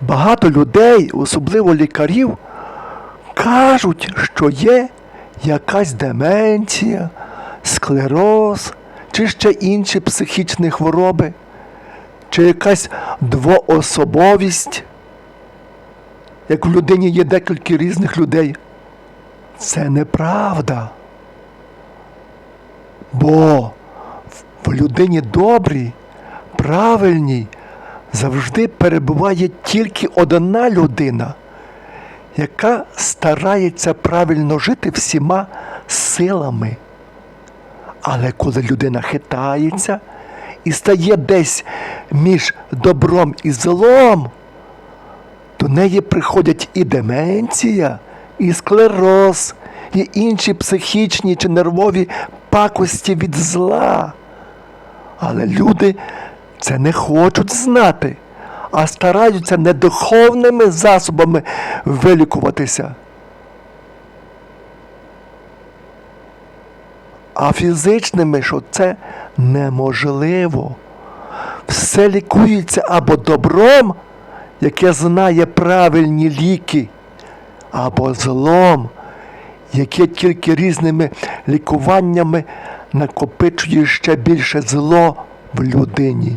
Багато людей, особливо лікарів, кажуть, що є якась деменція, склероз чи ще інші психічні хвороби, чи якась двоособовість, як в людині є декілька різних людей. Це неправда. Бо в людині добрій, правильній завжди перебуває тільки одна людина, яка старається правильно жити всіма силами. Але коли людина хитається і стає десь між добром і злом, до неї приходять і деменція, і склероз, і інші психічні чи нервові пакості від зла. Але люди це не хочуть знати, а стараються недуховними засобами вилікуватися. А фізичними, що це неможливо. Все лікується або добром, яке знає правильні ліки, або злом, яке тільки різними лікуваннями накопичує ще більше зло в людині.